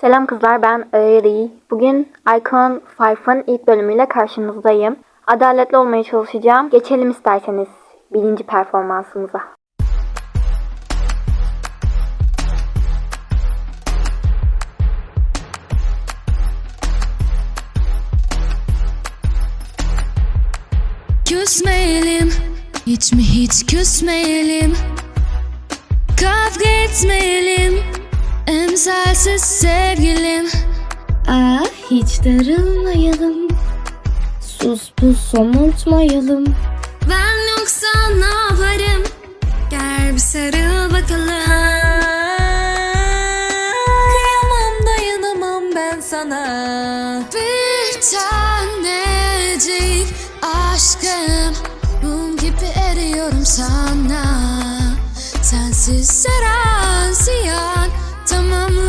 Selam kızlar ben Ari. Bugün Icon 5'ın ilk bölümüyle karşınızdayım. Adaletli olmaya çalışacağım. Geçelim isterseniz birinci performansımıza. Küsmeyelim Hiç mi hiç küsmeyelim Kavga etmeyelim Emsalsiz sevgilim. Ah hiç darılmayalım. Sus pus somurtmayalım. Ben yoksa ne yaparım Gel bir sarıl bakalım. Kıyamam dayanamam ben sana. Bir tanecik aşkım. Mum gibi eriyorum sana. Sensiz saran ziyan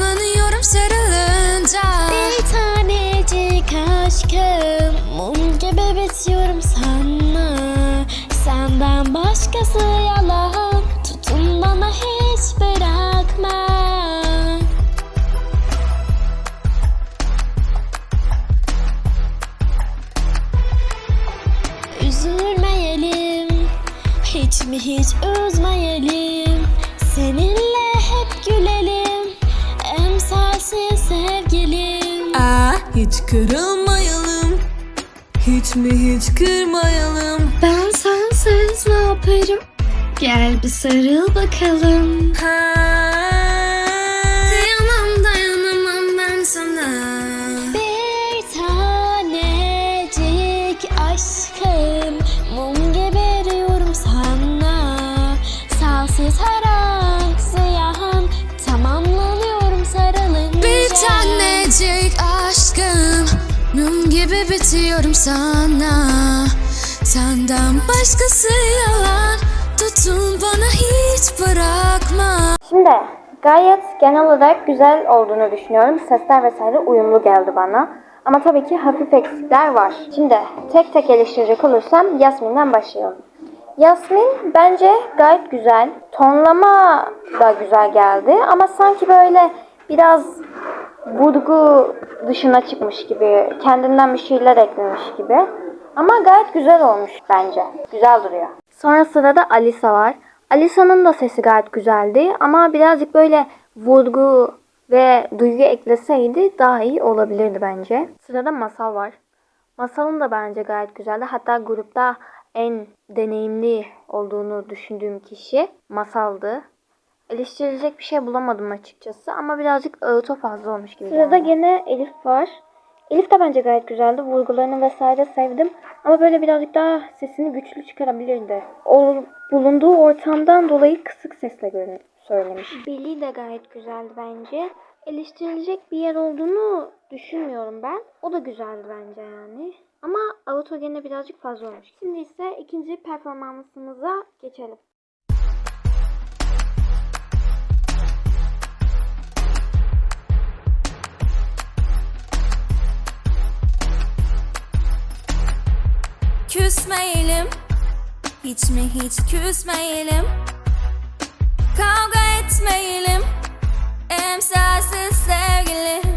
Tamamlanıyorum sarılınca. Bir tanecik aşkım Mum gibi bitiyorum sana. Senden başkası yalan Tutun bana hiç bırakma. Üzülmeyelim Hiç mi hiç üzmeyelim? Seninle hep gülelim Emsalsiz sevgilim Ah hiç kırılmayalım Hiç mi hiç kırmayalım Ben sensiz ne yaparım? Gel bir sarıl bakalım. Kıyamam bitiyorum sana Senden başkası yalan Tutun bana hiç bırakma Şimdi gayet genel olarak güzel olduğunu düşünüyorum. Sesler vesaire uyumlu geldi bana. Ama tabii ki hafif eksikler var. Şimdi tek tek eleştirecek olursam Yasmin'den başlayalım. Yasmin bence gayet güzel. Tonlama da güzel geldi ama sanki böyle biraz vurgu dışına çıkmış gibi, kendinden bir şeyler eklemiş gibi. Ama gayet güzel olmuş bence. Güzel duruyor. Sonra sırada Alisa var. Alisa'nın da sesi gayet güzeldi ama birazcık böyle vurgu ve duygu ekleseydi daha iyi olabilirdi bence. Sırada Masal var. Masal'ın da bence gayet güzeldi. Hatta grupta en deneyimli olduğunu düşündüğüm kişi Masal'dı. Eleştirilecek bir şey bulamadım açıkçası ama birazcık ağıto fazla olmuş gibi. Sırada gene Elif var. Elif de bence gayet güzeldi. Vurgularını vesaire sevdim. Ama böyle birazcık daha sesini güçlü çıkarabilirdi. O bulunduğu ortamdan dolayı kısık sesle söylemiş. Billy de gayet güzeldi bence. Eleştirilecek bir yer olduğunu düşünmüyorum ben. O da güzeldi bence yani. Ama Auto gene birazcık fazla olmuş. Şimdi ise ikinci performansımıza geçelim. Küsmeyelim. Hiç mi hiç küsmeyelim? Kavga etmeyelim. Emsalsiz sevgilim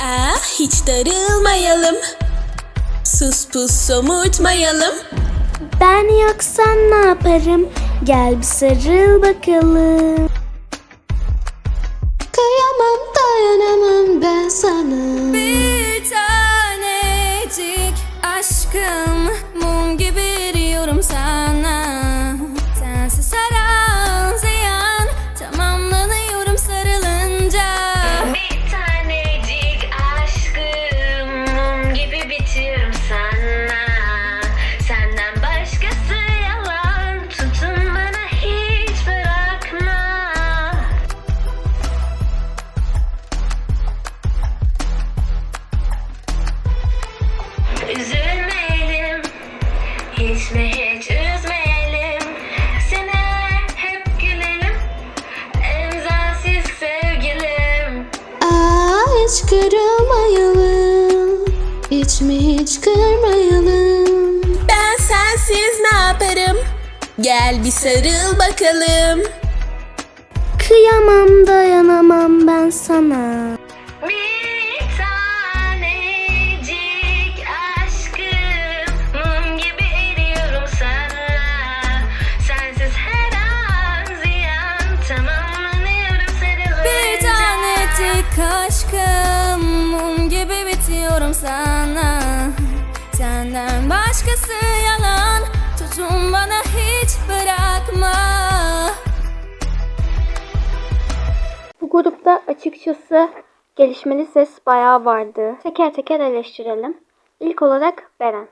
Ah hiç darılmayalım. Sus pus somurtmayalım. Ben yoksan ne yaparım? Gel bir sarıl bakalım. Hiç üzmeyelim Seninle hep gülelim. Emzalsiz sevgilim. Aa hiç kırılmayalım. Hiç mi hiç kırmayalım. Ben sensiz ne yaparım? Gel bir sarıl bakalım. Kıyamam dayanamam ben gelecek sana Senden başkası yalan Tutun bana hiç bırakma Bu grupta açıkçası gelişmeli ses bayağı vardı. Teker teker eleştirelim. İlk olarak Beren.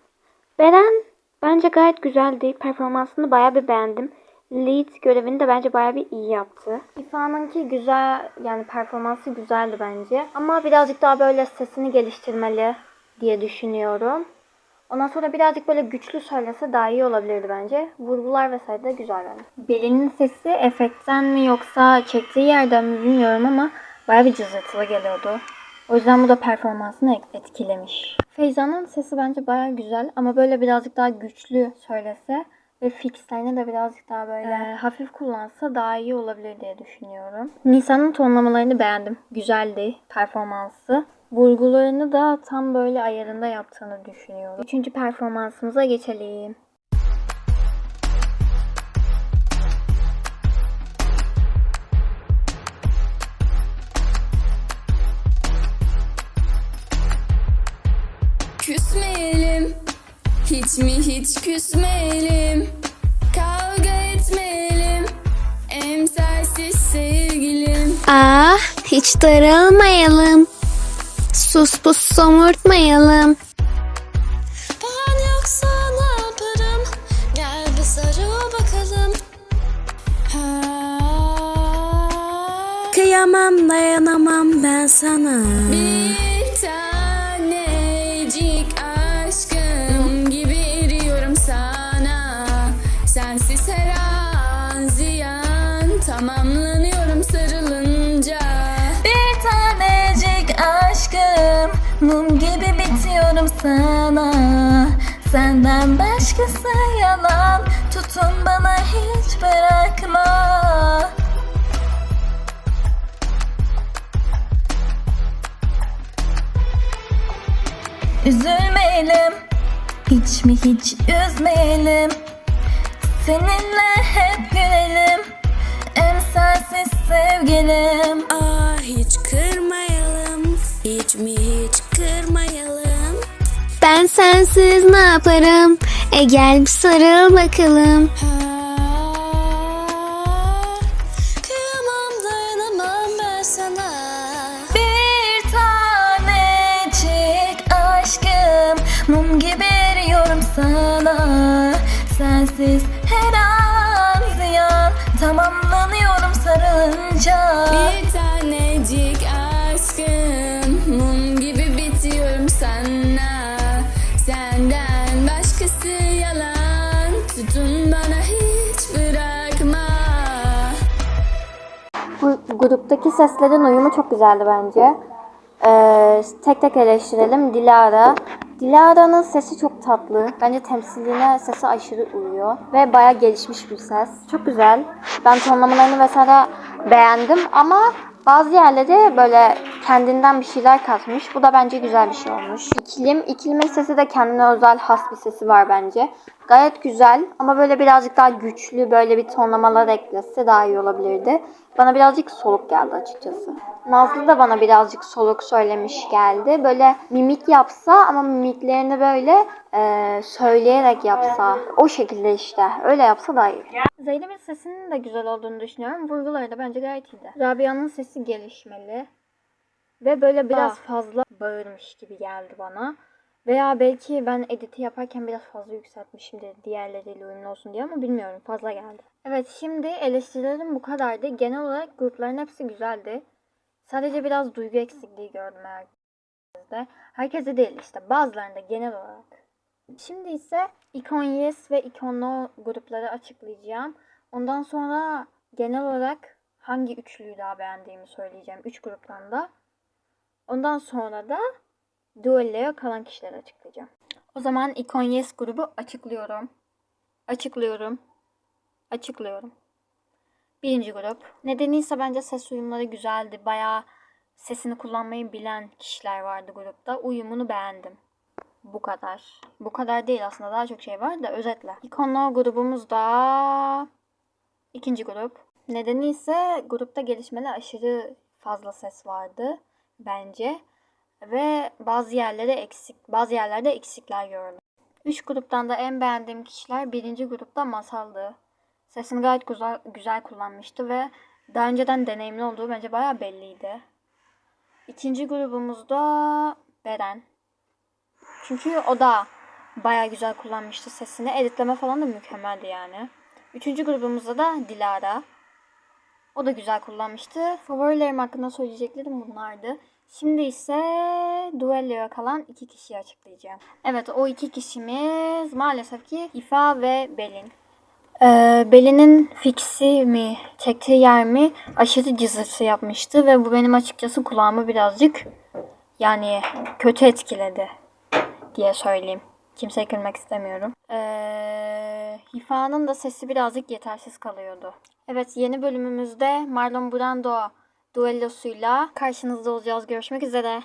Beren bence gayet güzeldi. Performansını bayağı bir beğendim. Lead görevini de bence bayağı bir iyi yaptı. İfa'nınki güzel yani performansı güzeldi bence. Ama birazcık daha böyle sesini geliştirmeli diye düşünüyorum. Ondan sonra birazcık böyle güçlü söylese daha iyi olabilirdi bence. Vurgular vesaire de güzel bence. Belinin sesi efektten mi yoksa çektiği yerden mi bilmiyorum ama bayağı bir cızırtılı geliyordu. O yüzden bu da performansını et- etkilemiş. Feyza'nın sesi bence bayağı güzel ama böyle birazcık daha güçlü söylese ve fixlerini de birazcık daha böyle e, hafif kullansa daha iyi olabilir diye düşünüyorum. Nisan'ın tonlamalarını beğendim. Güzeldi performansı. Vurgularını da tam böyle ayarında yaptığını düşünüyorum. Üçüncü performansımıza geçelim. Hiç mi hiç küsmeyelim Kavga etmeyelim Emsalsiz sevgilim Ah hiç darılmayalım. Sus pus somurtmayalım. Ben yoksa ne yaparım Gel bir sarıl bakalım ha. Kıyamam dayanamam ben sana. Bir tanecik başkası yalan tutun bana hiç bırakma Üzülmeyelim Hiç mi hiç üzmeyelim Seninle hep gülelim Emsalsiz sevgilim Ah hiç kırmayalım. Hiç mi hiç kırmayalım. Ben sensiz ne yaparım? E gel bir sarıl bakalım. Kıyamam dayanamam ben sana. Bir tanecik aşkım Mum gibi eriyorum sana. Sensiz her an ziyan Tamamlanıyorum sarınca. Bir tanecik aşkım gruptaki seslerin uyumu çok güzeldi bence. Ee, tek tek eleştirelim. Dilara. Dilara'nın sesi çok tatlı. Bence temsiline sesi aşırı uyuyor. Ve bayağı gelişmiş bir ses. Çok güzel. Ben tonlamalarını vesaire beğendim ama bazı yerleri böyle kendinden bir şeyler katmış. Bu da bence güzel bir şey olmuş. İkilim. İkilimin sesi de kendine özel has bir sesi var bence. Gayet güzel ama böyle birazcık daha güçlü böyle bir tonlamalar eklese daha iyi olabilirdi. Bana birazcık soluk geldi açıkçası. Nazlı da bana birazcık soluk söylemiş geldi. Böyle mimik yapsa ama mimiklerini böyle e, söyleyerek yapsa. O şekilde işte. Öyle yapsa daha iyi. Zeynep'in sesinin de güzel olduğunu düşünüyorum. Vurguları da bence gayet iyiydi. Rabia'nın sesi gelişmeli. Ve böyle biraz fazla bağırmış gibi geldi bana. Veya belki ben editi yaparken biraz fazla yükseltmişimdir diğerleriyle uyumlu olsun diye ama bilmiyorum fazla geldi. Evet şimdi eleştirilerim bu kadardı. Genel olarak grupların hepsi güzeldi. Sadece biraz duygu eksikliği gördüm herkeste. Herkese değil işte bazılarında genel olarak. Şimdi ise Icon Yes ve Icon No grupları açıklayacağım. Ondan sonra genel olarak hangi üçlüyü daha beğendiğimi söyleyeceğim. Üç gruptan da. Ondan sonra da Duello'ya kalan kişileri açıklayacağım. O zaman Icon Yes grubu açıklıyorum. Açıklıyorum. Açıklıyorum. Birinci grup. Nedeniyse bence ses uyumları güzeldi. Bayağı sesini kullanmayı bilen kişiler vardı grupta. Uyumunu beğendim. Bu kadar. Bu kadar değil aslında daha çok şey var da özetle. İkonlu grubumuz da ikinci grup. Nedeni ise grupta gelişmeli aşırı fazla ses vardı bence. Ve bazı yerlere eksik, bazı yerlerde eksikler gördüm. Üç gruptan da en beğendiğim kişiler birinci grupta Masal'dı. Sesini gayet güzel, güzel kullanmıştı ve daha önceden deneyimli olduğu bence bayağı belliydi. İkinci grubumuzda Beren. Çünkü o da bayağı güzel kullanmıştı sesini. Editleme falan da mükemmeldi yani. Üçüncü grubumuzda da Dilara. O da güzel kullanmıştı. Favorilerim hakkında söyleyeceklerim bunlardı. Şimdi ise duelloya kalan iki kişiyi açıklayacağım. Evet o iki kişimiz maalesef ki İfa ve Belin. Ee, Belin'in fiksi mi, çektiği yer mi aşırı cızırtı yapmıştı ve bu benim açıkçası kulağımı birazcık yani kötü etkiledi diye söyleyeyim. Kimseye kırmak istemiyorum. Ee, Hifa'nın da sesi birazcık yetersiz kalıyordu. Evet yeni bölümümüzde Marlon Brando duellosuyla karşınızda olacağız. Görüşmek üzere.